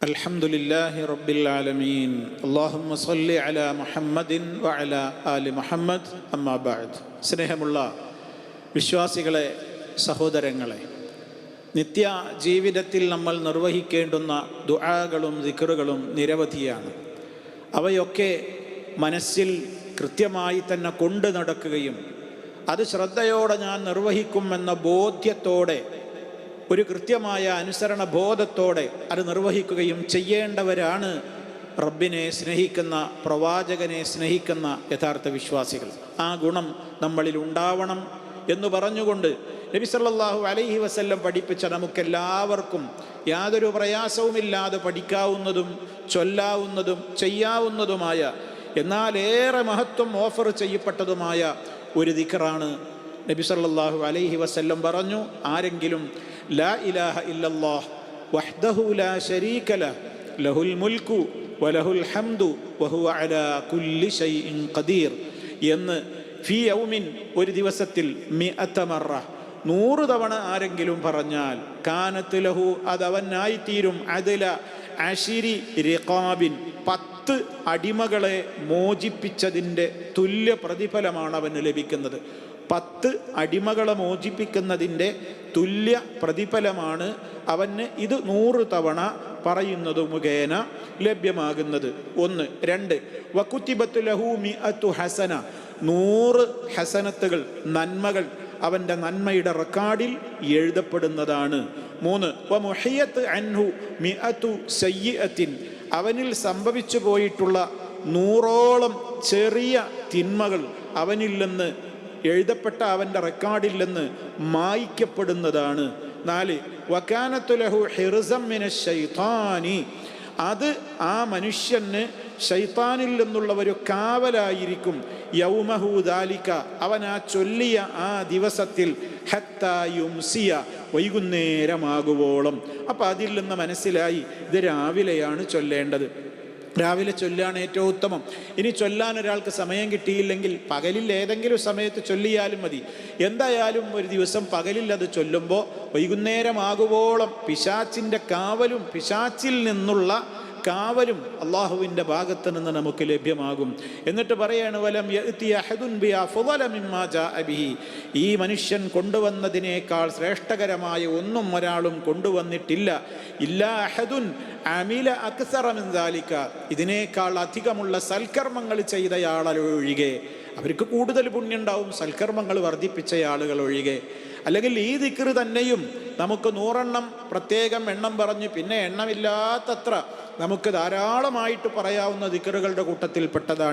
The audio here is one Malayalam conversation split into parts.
الحمد لله رب العالمين اللهم صل على محمد وعلى آل محمد أما بعد സ്നേഹമുള്ള വിശ്വാസികളെ സഹോദരങ്ങളെ നിത്യ ജീവിതത്തിൽ നമ്മൾ നിർവഹിക്കേണ്ടുന്ന ദുആകളും ദിക്റുകളും നിരവധിയാണ് അവയൊക്കെ മനസ്സിൽ കൃത്യമായി തന്നെ കൊണ്ടു നടക്കുകയും അത് ശ്രദ്ധയോടെ ഞാൻ നിർവഹിക്കുമെന്ന ബോധ്യത്തോടെ ഒരു കൃത്യമായ അനുസരണ ബോധത്തോടെ അത് നിർവഹിക്കുകയും ചെയ്യേണ്ടവരാണ് റബ്ബിനെ സ്നേഹിക്കുന്ന പ്രവാചകനെ സ്നേഹിക്കുന്ന യഥാർത്ഥ വിശ്വാസികൾ. ആ ഗുണം നമ്മളിൽ ഉണ്ടാവണം എന്ന് പറഞ്ഞുകൊണ്ട് നബി സല്ലാഹു അലൈഹി വസല്ലം പഠിപ്പിച്ച നമുക്കെല്ലാവർക്കും യാതൊരു പ്രയാസവുമില്ലാതെ പഠിക്കാവുന്നതും ചൊല്ലാവുന്നതും ചെയ്യാവുന്നതുമായ എന്നാൽ ഏറെ മഹത്വം ഓഫർ ചെയ്യപ്പെട്ടതുമായ ഒരു ദിക്കറാണ് നബി സല്ലാഹു അലൈഹി വസല്ലം പറഞ്ഞു. ആരെങ്കിലും ലാ ഇലാഹ ഇല്ലല്ലാഹ് വഹ്ദഹു ലാ ശരീക له ലഹുൽ മുൽകു വലഹുൽ ഹംദു വഹുവ അലാ കുല്ലി ഷൈഇൻ ഖദീർ. എന്ന് ഫി യൗമിൻ ഒരു ദിവസത്തിൽ മിഅത്ത മറ നൂറ് തവണ ആരെങ്കിലും പറഞ്ഞാൽ കാനത്ത് ലഹു അതവനായിത്തീരും. അതില അഷിരി റിഖാബിൻ പത്ത് അടിമകളെ മോചിപ്പിച്ചതിന്റെ തുല്യ പ്രതിഫലമാണ് അവന് ലഭിക്കുന്നത്. പത്ത് അടിമകളെ മോചിപ്പിക്കുന്നതിന്റെ തുല്യ പ്രതിഫലമാണ് അവന് ഇത് നൂറ് തവണ പറയുന്നത് മുഖേന ലഭ്യമാകുന്നത്. ഒന്ന്. രണ്ട്. വക്കുത്തിബത്തു ലഹൂമി അത്തു ഹസന. നൂറ് ഹസനത്തുകൾ നന്മകൾ അവന്റെ നന്മയുടെ റെക്കോർഡിൽ എഴുതപ്പെടുന്നതാണ്. മൂന്ന്. വ അൻഹു മി അത്തു സയ്യത്തിൻ അവനിൽ സംഭവിച്ചു പോയിട്ടുള്ള നൂറോളം ചെറിയ തിന്മകൾ അവനിൽ നിന്ന് എഴുതപ്പെട്ട അവന്റെ റെക്കോർഡിൽ നിന്ന് മായ്ക്കപ്പെടുന്നതാണ്. നാല് വക്കാനത്തുലഹു ഹിർസമ്മിന ശൈതാനി അത് ആ മനുഷ്യന് ഷൈത്താനിൽ നിന്നുള്ള ഒരു കാവലായിരിക്കും. യൗമഹൂദാലിക്ക അവൻ ആ ചൊല്ലിയ ആ ദിവസത്തിൽ ഹത്തായുംസിയ വൈകുന്നേരമാകുവോളം. അപ്പം അതിൽ നിന്ന് മനസ്സിലായി ഇത് രാവിലെയാണ് ചൊല്ലേണ്ടത്. രാവിലെ ചൊല്ലാണ് ഏറ്റവും ഉത്തമം. ഇനി ചൊല്ലാൻ ഒരാൾക്ക് സമയം കിട്ടിയില്ലെങ്കിൽ പകലിൽ ഏതെങ്കിലും സമയത്ത് ചൊല്ലിയാലും മതി. എന്തായാലും ഒരു ദിവസം പകലിൽ അത് ചൊല്ലുമ്പോൾ വൈകുന്നേരമാകുവോളം പിശാച്ചിന്റെ കാവലും പിശാച്ചിൽ നിന്നുള്ള കാവലും അള്ളാഹുവിന്റെ ഭാഗത്ത് നിന്ന് നമുക്ക് ലഭ്യമാകും. എന്നിട്ട് പറയാണ് വലം ഈ മനുഷ്യൻ കൊണ്ടുവന്നതിനേക്കാൾ ശ്രേഷ്ഠകരമായ ഒന്നും ഒരാളും കൊണ്ടുവന്നിട്ടില്ല. ഇല്ലാ അഹദുൻ അമില അക്സറമെന്താലിക്ക ഇതിനേക്കാൾ അധികമുള്ള സൽക്കർമ്മങ്ങൾ ചെയ്തയാളൊഴികെ. അവർക്ക് കൂടുതൽ പുണ്യുണ്ടാവും സൽക്കർമ്മങ്ങൾ വർദ്ധിപ്പിച്ച ആളുകൾ ഒഴികെ അല്ലെങ്കിൽ ഈ ദിക്റ് തന്നെയും നമുക്ക് നൂറെണ്ണം പ്രത്യേകം എണ്ണം പറഞ്ഞു പിന്നെ എണ്ണമില്ലാത്തത്ര നമുക്ക് ധാരാളമായിട്ട് പറയാവുന്ന ദിക്കറുകളുടെ കൂട്ടത്തിൽ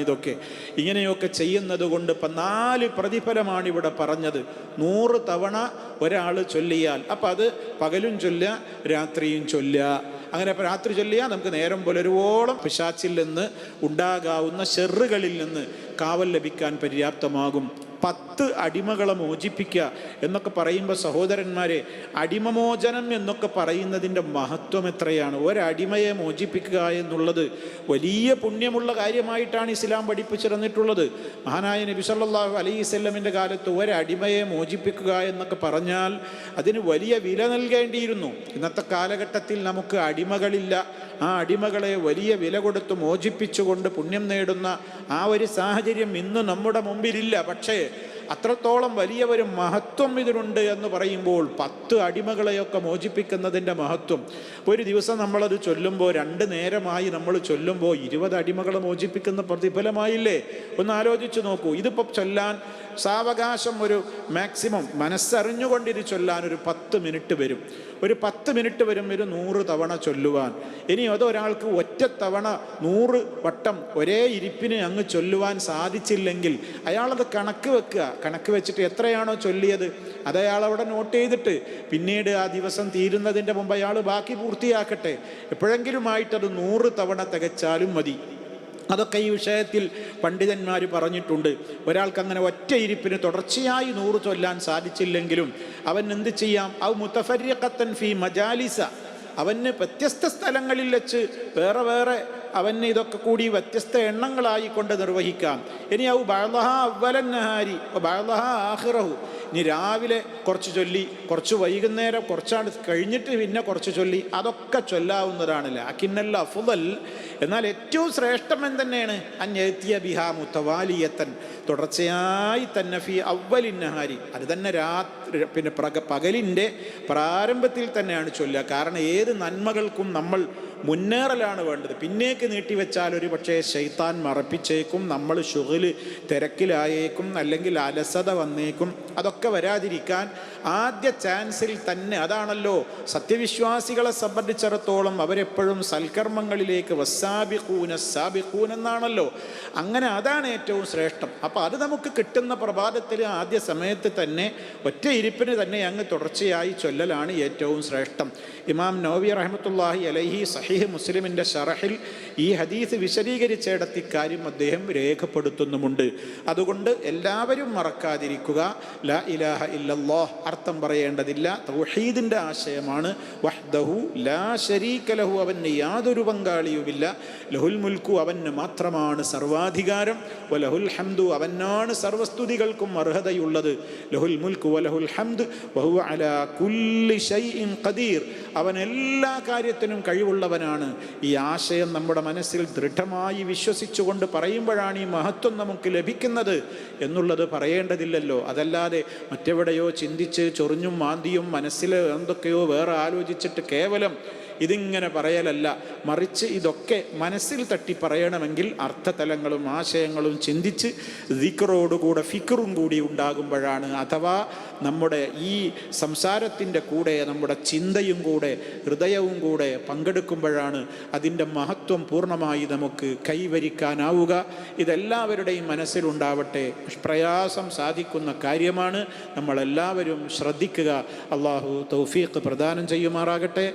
ഇതൊക്കെ ഇങ്ങനെയൊക്കെ ചെയ്യുന്നത് കൊണ്ട് ഇപ്പം നാല് പ്രതിഫലമാണ് ഇവിടെ പറഞ്ഞത്. നൂറ് തവണ ഒരാൾ ചൊല്ലിയാൽ. അപ്പം അത് പകലും ചൊല്ലുക രാത്രിയും ചൊല്ലുക അങ്ങനെ ഇപ്പം രാത്രി ചൊല്ലിയാൽ നമുക്ക് നേരം പുലരുവോളം പിശാച്ചിൽ നിന്ന് ഉണ്ടാകാവുന്ന ഷെറുകളിൽ നിന്ന് കാവൽ ലഭിക്കാൻ പര്യാപ്തമാകും. പത്ത് അടിമകളെ മോചിപ്പിക്കുക എന്നൊക്കെ പറയുമ്പോൾ സഹോദരന്മാരെ അടിമമോചനം എന്നൊക്കെ പറയുന്നതിന്റെ മഹത്വം എത്രയാണ്? ഒരടിമയെ മോചിപ്പിക്കുക എന്നുള്ളത് വലിയ പുണ്യമുള്ള കാര്യമായിട്ടാണ് ഇസ്ലാം പഠിപ്പിച്ചിരുന്നിട്ടുള്ളത്. മഹാനായ നബി സല്ലല്ലാഹു അലൈഹി സ്വല്ലമിന്റെ കാലത്ത് ഒരടിമയെ മോചിപ്പിക്കുക എന്നൊക്കെ പറഞ്ഞാൽ അതിന് വലിയ വില നൽകേണ്ടിയിരുന്നു. ഇന്നത്തെ കാലഘട്ടത്തിൽ നമുക്ക് അടിമകളില്ല. ആ അടിമകളെ വലിയ വില കൊടുത്ത് മോചിപ്പിച്ചുകൊണ്ട് പുണ്യം നേടുന്ന ആ ഒരു സാഹചര്യം ഇന്ന് നമ്മുടെ മുമ്പിലില്ല. പക്ഷേ അത്രത്തോളം വലിയ ഒരു മഹത്വം ഇതിനുണ്ട് എന്ന് പറയുമ്പോൾ പത്ത് അടിമകളെയൊക്കെ മോചിപ്പിക്കുന്നതിന്റെ മഹത്വം. ഒരു ദിവസം നമ്മളത് ചൊല്ലുമ്പോൾ രണ്ട് നേരമായി നമ്മൾ ചൊല്ലുമ്പോൾ ഇരുപത് അടിമകളെ മോചിപ്പിക്കുന്ന പ്രതിഫലമായില്ലേ? ഒന്ന് ആലോചിച്ച് നോക്കൂ. ഇതിപ്പോൾ ചൊല്ലാൻ സാവകാശം ഒരു മാക്സിമം മനസ്സറിഞ്ഞുകൊണ്ട് ഇത് ചൊല്ലാൻ ഒരു പത്ത് മിനിറ്റ് വരും. ഒരു പത്ത് മിനിറ്റ് വരും ഒരു നൂറ് തവണ ചൊല്ലുവാൻ. ഇനി അതൊരാൾക്ക് ഒറ്റ തവണ നൂറ് വട്ടം ഒരേ ഇരിപ്പിന് അങ്ങ് ചൊല്ലുവാൻ സാധിച്ചില്ലെങ്കിൽ അയാളത് കണക്ക് വെക്കുക. കണക്ക് വെച്ചിട്ട് എത്രയാണോ ചൊല്ലിയത് അത് അയാൾ അവിടെ നോട്ട് ചെയ്തിട്ട് പിന്നീട് ആ ദിവസം തീരുന്നതിന്റെ മുമ്പ് അയാൾ ബാക്കി പൂർത്തിയാക്കട്ടെ. എപ്പോഴെങ്കിലുമായിട്ടത് നൂറ് തവണ തികച്ചാലും മതി. അതൊക്കെ ഈ വിഷയത്തിൽ പണ്ഡിതന്മാർ പറഞ്ഞിട്ടുണ്ട്. ഒരാൾക്ക് അങ്ങനെ ഒറ്റ ഇരിപ്പിന് തുടർച്ചയായി നൂറ് ചൊല്ലാൻ സാധിച്ചില്ലെങ്കിലും അവൻ എന്ത് ചെയ്യാം? ഔ മുത്തഫര്യക്കത്തൻ ഫി മജാലിസ. അവന് വ്യത്യസ്ത സ്ഥലങ്ങളിൽ വെച്ച് വേറെ വേറെ അവന് ഇതൊക്കെ കൂടി വ്യത്യസ്ത എണ്ണങ്ങളായി കൊണ്ട് നിർവഹിക്കാം. ഇനി ഔ ബാലഹ ബാലഹ ആഹിറഹു ഇനി രാവിലെ കുറച്ച് ചൊല്ലി കുറച്ച് വൈകുന്നേരം കുറച്ചാണ് കഴിഞ്ഞിട്ട് പിന്നെ കുറച്ച് ചൊല്ലി അതൊക്കെ ചൊല്ലാവുന്നതാണ്. ലാക്കിന്നല്ല അഫുദൽ എന്നാൽ ഏറ്റവും ശ്രേഷ്ഠം എന്തെന്നെയാണ് അന്യത്തിയ ബിഹാ മുത്തവാലിയത്തൻ തുടർച്ചയായി തന്നെ ഫി അവലിൻ നഹാരി അത് തന്നെ രാത്രി പിന്നെ പകലിന്റെ പ്രാരംഭത്തിൽ തന്നെയാണ് ചൊല്ലുക. കാരണം ഏത് നന്മകൾക്കും നമ്മൾ മുന്നേറലാണ് വേണ്ടത്. പിന്നേക്ക് നീട്ടിവെച്ചാൽ ഒരു പക്ഷേ ശൈത്താൻ മറപ്പിച്ചേക്കും നമ്മൾ ഷുഗൽ തിരക്കിലായേക്കും അല്ലെങ്കിൽ അലസത വന്നേക്കും. അതൊക്കെ വരാതിരിക്കാൻ ആദ്യ ചാൻസിൽ തന്നെ അതാണല്ലോ സത്യവിശ്വാസികളെ സംബന്ധിച്ചിടത്തോളം അവരെപ്പോഴും സൽക്കർമ്മങ്ങളിലേക്ക് വസ്സാബിഖൂന സാബിഖൂൻ എന്നാണല്ലോ. അങ്ങനെ അതാണ് ഏറ്റവും ശ്രേഷ്ഠം. അപ്പോൾ അത് നമുക്ക് കിട്ടുന്ന പ്രഭാതത്തിൽ ആദ്യ സമയത്ത് തന്നെ ഒറ്റ ഇരിപ്പിന് തന്നെ അങ്ങ് തുടർച്ചയായി ചൊല്ലലാണ് ഏറ്റവും ശ്രേഷ്ഠം. ഇമാം നോവി റഹമത്തുല്ലാഹി അലൈഹി സഹീഹ് മുസ്ലിമിന്റെ ഷറഹിൽ ഈ ഹദീസ് വിശദീകരിച്ചിടത്ത് ഇക്കാര്യം അദ്ദേഹം രേഖപ്പെടുത്തുന്നുമുണ്ട്. അതുകൊണ്ട് എല്ലാവരും മറക്കാതിരിക്കുക. ലാ ഇലാഹ ഇല്ലല്ലാഹ് അർത്ഥം പറയേണ്ടതില്ല. തൗഹീദിന്റെ ആശയമാണ്. വഹ്ദഹു ലാ ശരീക ലഹു അവന് യാതൊരു പങ്കാളിയുമില്ല. ലഹുൽ മുൽക്കു അവന് മാത്രമാണ് സർവാധികാരം. വലഹുൽ ഹംദു അവനാണ് സർവസ്തുതികൾക്കും അർഹതയുള്ളത്. ലഹുൽ മുൽക്കു വലഹുൽ ഹംദ് വഹു അലാ കുല്ലി ഷൈഇൻ ഖദീർ. അവൻ എല്ലാ കാര്യത്തിനും കഴിവുള്ളവനാണ് ഈ ആശയം നമ്മുടെ മനസ്സിൽ ദൃഢമായി വിശ്വസിച്ചുകൊണ്ട് പറയുമ്പോഴാണ് ഈ മഹത്വം നമുക്ക് ലഭിക്കുന്നത് എന്നുള്ളത് പറയേണ്ടതില്ലല്ലോ. അതല്ലാതെ മറ്റെവിടെയോ ചിന്തിച്ച് ചൊറിഞ്ഞും മാന്തിയും മനസ്സിൽ എന്തൊക്കെയോ വേറെ ആലോചിച്ചിട്ട് കേവലം ഇതിങ്ങനെ പറയലല്ല. മറിച്ച് ഇതൊക്കെ മനസ്സിൽ തട്ടി പറയണമെങ്കിൽ അർത്ഥതലങ്ങളും ആശയങ്ങളും ചിന്തിച്ച് ദിക്കറോടുകൂടെ ഫിക്കറും കൂടി ഉണ്ടാകുമ്പോഴാണ്. അഥവാ നമ്മുടെ ഈ സംസാരത്തിന്റെ കൂടെ നമ്മുടെ ചിന്തയും കൂടെ ഹൃദയവും കൂടെ പങ്കെടുക്കുമ്പോഴാണ് അതിന്റെ മഹത്വം പൂർണമായി നമുക്ക് കൈവരിക്കാനാവുക. ഇതെല്ലാവരുടെയും മനസ്സിലുണ്ടാവട്ടെ. പ്രയാസം സാധിക്കുന്ന കാര്യമാണ് നമ്മളെല്ലാവരും ശ്രദ്ധിക്കുക. അള്ളാഹു തൗഫീഖ് പ്രദാനം ചെയ്യുമാറാകട്ടെ.